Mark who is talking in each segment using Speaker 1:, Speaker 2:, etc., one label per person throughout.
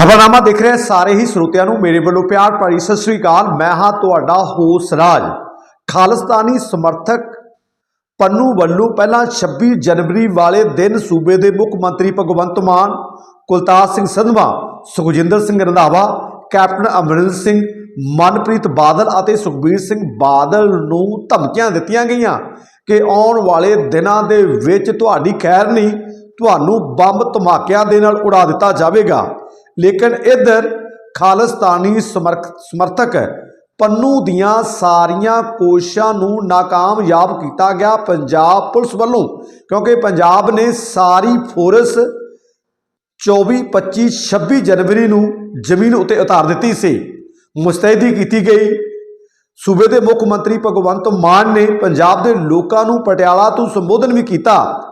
Speaker 1: ਖਬਰਨਾਮਾ ਦੇਖ ਰਹੇ ਸਾਰੇ ਹੀ ਸਰੋਤਿਆਂ ਨੂੰ ਮੇਰੇ ਵੱਲੋਂ ਪਿਆਰ ਭਰੀ ਸਤਿ ਸ੍ਰੀ ਅਕਾਲ। ਮੈਂ ਹਾਂ ਤੁਹਾਡਾ ਹੋਸ ਰਾਜ। ਖਾਲਿਸਤਾਨੀ ਸਮਰਥਕ ਪੰਨੂ ਵੱਲੋਂ ਪਹਿਲਾਂ 26 ਜਨਵਰੀ ਵਾਲੇ ਦਿਨ ਸੂਬੇ ਦੇ ਮੁੱਖ ਮੰਤਰੀ ਭਗਵੰਤ ਮਾਨ, ਕੁਲਤਾਰ ਸਿੰਘ ਸੰਧਵਾ, ਸੁਖਜਿੰਦਰ ਸਿੰਘ ਰੰਧਾਵਾ, ਕੈਪਟਨ ਅਮਰਿੰਦਰ ਸਿੰਘ, ਮਨਪ੍ਰੀਤ ਬਾਦਲ ਅਤੇ ਸੁਖਬੀਰ ਸਿੰਘ ਬਾਦਲ ਨੂੰ ਧਮਕੀਆਂ ਦਿੱਤੀਆਂ ਗਈਆਂ ਕਿ ਆਉਣ ਵਾਲੇ ਦਿਨਾਂ ਦੇ ਵਿੱਚ ਤੁਹਾਡੀ ਖੈਰ ਨਹੀਂ, ਤੁਹਾਨੂੰ ਬੰਬ ਧਮਾਕਿਆਂ ਦੇ ਨਾਲ ਉਡਾ ਦਿੱਤਾ ਜਾਵੇਗਾ। ਲੇਕਿਨ ਇੱਧਰ ਖਾਲਿਸਤਾਨੀ ਸਮਰਕ- ਸਮਰਥਕ ਪੰਨੂ ਦੀਆਂ ਸਾਰੀਆਂ ਕੋਸ਼ਿਸ਼ਾਂ ਨੂੰ ਨਾਕਾਮਯਾਬ ਕੀਤਾ ਗਿਆ ਪੰਜਾਬ ਪੁਲਿਸ ਵੱਲੋਂ, ਕਿਉਂਕਿ ਪੰਜਾਬ ਨੇ ਸਾਰੀ ਫੋਰਸ 24 25 26 ਜਨਵਰੀ ਨੂੰ ਜ਼ਮੀਨ ਉੱਤੇ ਉਤਾਰ ਦਿੱਤੀ ਸੀ। ਮੁਸਤੈਦੀ ਕੀਤੀ ਗਈ। ਸੂਬੇ ਦੇ ਮੁੱਖ ਮੰਤਰੀ ਭਗਵੰਤ ਮਾਨ ਨੇ ਪੰਜਾਬ ਦੇ ਲੋਕਾਂ ਨੂੰ ਪਟਿਆਲਾ ਤੋਂ ਸੰਬੋਧਨ ਵੀ ਕੀਤਾ।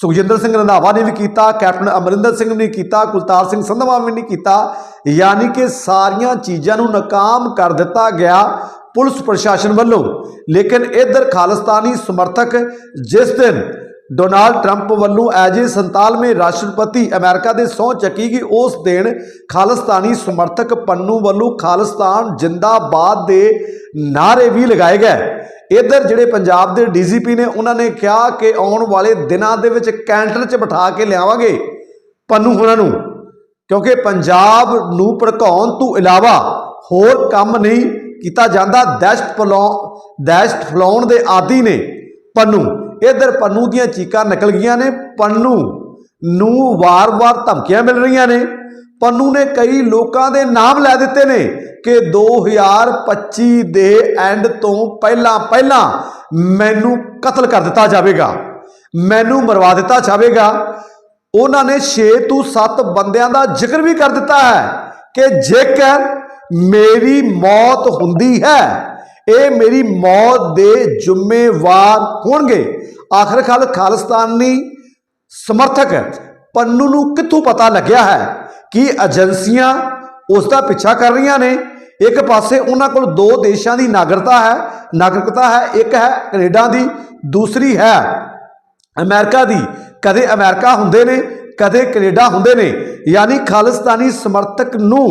Speaker 1: ਸੁਖਜਿੰਦਰ ਸਿੰਘ ਰੰਧਾਵਾ ਨੇ ਵੀ ਕੀਤਾ, ਕੈਪਟਨ ਅਮਰਿੰਦਰ ਸਿੰਘ ਨੇ ਕੀਤਾ, ਕੁਲਤਾਰ ਸਿੰਘ ਸੰਧਵਾ ਨੇ ਕੀਤਾ। ਯਾਨੀ ਕਿ ਸਾਰੀਆਂ ਚੀਜ਼ਾਂ ਨੂੰ ਨਾਕਾਮ ਕਰ ਦਿੱਤਾ ਗਿਆ ਪੁਲਿਸ ਪ੍ਰਸ਼ਾਸਨ ਵੱਲੋਂ। ਲੇਕਿਨ ਇਧਰ ਖਾਲਿਸਤਾਨੀ ਸਮਰਥਕ ਜਿਸ ਦਿਨ ਡੋਨਾਲਡ ਟਰੰਪ ਵੱਲੋਂ ਐਜ ਏ 47ਵੇਂ ਰਾਸ਼ਟਰਪਤੀ ਅਮਰੀਕਾ ਦੇ ਸਹੁੰ ਚੱਕੀ ਗਈ ਉਸ ਦਿਨ ਖਾਲਿਸਤਾਨੀ ਸਮਰਥਕ ਪੰਨੂ ਵੱਲੋਂ ਖਾਲਿਸਤਾਨ ਜਿੰਦਾਬਾਦ ਦੇ ਨਾਰੇ ਵੀ ਲਗਾਏ ਗਏ। ਇਧਰ ਜਿਹੜੇ ਪੰਜਾਬ ਦੇ ਡੀਜੀਪੀ ਨੇ, ਉਹਨਾਂ ਨੇ ਕਿਹਾ ਕਿ ਆਉਣ ਵਾਲੇ ਦਿਨਾਂ ਦੇ ਵਿੱਚ ਕੈਂਟਰ 'ਚ ਬਿਠਾ ਕੇ ਲਿਆਵਾਂਗੇ ਪੰਨੂ ਹੋਰਾਂ ਨੂੰ, ਕਿਉਂਕਿ ਪੰਜਾਬ ਨੂੰ ਭੜਕਾਉਣ ਤੋਂ ਇਲਾਵਾ ਹੋਰ ਕੰਮ ਨਹੀਂ ਕੀਤਾ ਜਾਂਦਾ। ਦਹਿਸ਼ਤ ਫੈਲਾਉਣ ਦਹਿਸ਼ਤ ਫੈਲਾਉਣ ਦੇ ਆਦੀ ਨੇ ਪੰਨੂ। ਇਧਰ ਪੰਨੂ ਦੀਆਂ ਚੀਕਾਂ ਨਿਕਲ ਗਈਆਂ ਨੇ, ਪੰਨੂ ਨੂੰ ਵਾਰ-ਵਾਰ ਧਮਕੀਆਂ ਮਿਲ ਰਹੀਆਂ ਨੇ। ਪੰਨੂ ਨੇ ਕਈ ਲੋਕਾਂ ਦੇ ਨਾਮ ਲੈ ਦਿੱਤੇ ਨੇ ਕਿ 2025 ਦੇ ਐਂਡ ਤੋਂ ਪਹਿਲਾਂ ਪਹਿਲਾਂ ਮੈਨੂੰ ਕਤਲ ਕਰ ਦਿੱਤਾ ਜਾਵੇਗਾ, ਮੈਨੂੰ ਮਰਵਾ ਦਿੱਤਾ ਜਾਵੇਗਾ। ਉਹਨਾਂ ਨੇ 6 ਤੋਂ 7 ਬੰਦਿਆਂ ਦਾ ਜ਼ਿਕਰ ਵੀ ਕਰ ਦਿੱਤਾ ਹੈ ਕਿ ਜੇਕਰ ਮੇਰੀ ਮੌਤ ਹੁੰਦੀ ਹੈ, ਇਹ ਮੇਰੀ ਮੌਤ ਦੇ ਜ਼ਿੰਮੇਵਾਰ ਹੋਣਗੇ। ਆਖਰਕਾਰ ਖਾਲਿਸਤਾਨੀ ਸਮਰਥਕ ਪੰਨੂ ਨੂੰ ਕਿੱਥੋਂ ਪਤਾ ਲੱਗਿਆ ਹੈ ਕਿ ਏਜੰਸੀਆਂ ਉਸ ਦਾ ਪਿੱਛਾ ਕਰ ਰਹੀਆਂ ਨੇ? ਇੱਕ ਪਾਸੇ ਉਹਨਾਂ ਕੋਲ ਦੋ ਦੇਸ਼ਾਂ ਦੀ ਨਾਗਰਿਕਤਾ ਹੈ ਨਾਗਰਿਕਤਾ ਹੈ, ਇੱਕ ਹੈ ਕੈਨੇਡਾ ਦੀ, ਦੂਸਰੀ ਹੈ ਅਮਰੀਕਾ ਦੀ। ਕਦੇ ਅਮਰੀਕਾ ਹੁੰਦੇ ਨੇ, ਕਦੇ ਕੈਨੇਡਾ ਹੁੰਦੇ ਨੇ। ਯਾਨੀ ਖਾਲਿਸਤਾਨੀ ਸਮਰਥਕ ਨੂੰ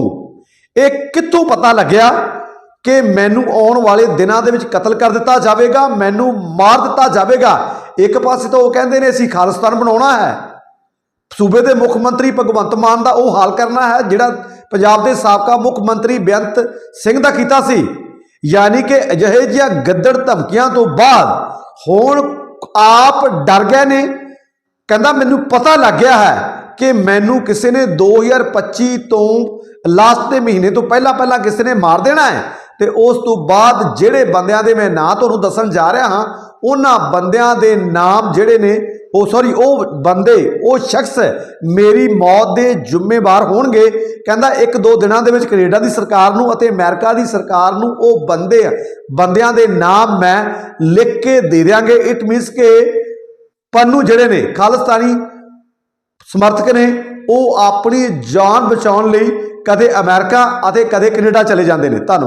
Speaker 1: ਇਹ ਕਿੱਥੋਂ ਪਤਾ ਲੱਗਿਆ ਕਿ ਮੈਨੂੰ ਆਉਣ ਵਾਲੇ ਦਿਨਾਂ ਦੇ ਵਿੱਚ ਕਤਲ ਕਰ ਦਿੱਤਾ ਜਾਵੇਗਾ, ਮੈਨੂੰ ਮਾਰ ਦਿੱਤਾ ਜਾਵੇਗਾ। ਇੱਕ ਪਾਸੇ ਤਾਂ ਉਹ ਕਹਿੰਦੇ ਨੇ, ਅਸੀਂ ਖਾਲਿਸਤਾਨ ਬਣਾਉਣਾ ਹੈ। ਸੂਬੇ ਦੇ ਮੁੱਖ ਮੰਤਰੀ ਭਗਵੰਤ ਮਾਨ ਦਾ ਉਹ ਹਾਲ ਕਰਨਾ ਹੈ, ਜਿਹੜਾ ਪੰਜਾਬ ਦੇ ਸਾਬਕਾ ਮੁੱਖ ਮੰਤਰੀ ਬੇਅੰਤ ਸਿੰਘ ਦਾ ਕੀਤਾ ਸੀ। ਯਾਨੀ ਕਿ ਅਜਿਹੇ ਜਿਹੀਆਂ ਗੱਦੜ ਧਮਕੀਆਂ ਤੋਂ ਬਾਅਦ ਹੁਣ ਆਪ ਡਰ ਗਏ ਨੇ। ਕਹਿੰਦਾ, ਮੈਨੂੰ ਪਤਾ ਲੱਗ ਗਿਆ ਹੈ ਕਿ ਮੈਨੂੰ ਕਿਸੇ ਨੇ 2025 ਤੋਂ ਲਾਸਟ ਦੇ ਮਹੀਨੇ ਤੋਂ ਪਹਿਲਾਂ ਪਹਿਲਾਂ ਕਿਸੇ ਨੇ ਮਾਰ ਦੇਣਾ ਹੈ। ਤੇ ਉਸ ਤੋਂ ਬਾਅਦ ਜਿਹੜੇ ਬੰਦਿਆਂ ਦੇ ਮੈਂ ਨਾਂ ਤੁਹਾਨੂੰ ਦੱਸਣ ਜਾ ਰਿਹਾ ਹਾਂ, ਉਹਨਾਂ ਬੰਦਿਆਂ ਦੇ ਨਾਮ ਜਿਹੜੇ ਨੇ, ਉਹ ਸੌਰੀ ਉਹ ਬੰਦੇ, ਉਹ ਸ਼ਖਸ ਮੇਰੀ ਮੌਤ ਦੇ ਜ਼ਿੰਮੇਵਾਰ ਹੋਣਗੇ। ਕਹਿੰਦਾ ਇੱਕ ਦੋ ਦਿਨਾਂ ਦੇ ਵਿੱਚ ਕੈਨੇਡਾ ਦੀ ਸਰਕਾਰ ਨੂੰ ਅਤੇ ਅਮਰੀਕਾ ਦੀ ਸਰਕਾਰ ਨੂੰ ਉਹ ਬੰਦੇ ਬੰਦਿਆਂ ਦੇ ਨਾਮ ਮੈਂ ਲਿਖ ਕੇ ਦੇ ਦਿਆਂਗੇ। ਇਟ ਮੀਨਸ ਕਿ ਪੰਨੂ ਜਿਹੜੇ ਨੇ, ਖਾਲਸਤਾਨੀ ਸਮਰਥਕ ਨੇ, ਉਹ ਆਪਣੀ ਜਾਨ ਬਚਾਉਣ ਲਈ ਕਦੇ ਅਮਰੀਕਾ ਅਤੇ ਕਦੇ ਕੈਨੇਡਾ ਚਲੇ ਜਾਂਦੇ ਨੇ। ਧੰਨਵਾਦ।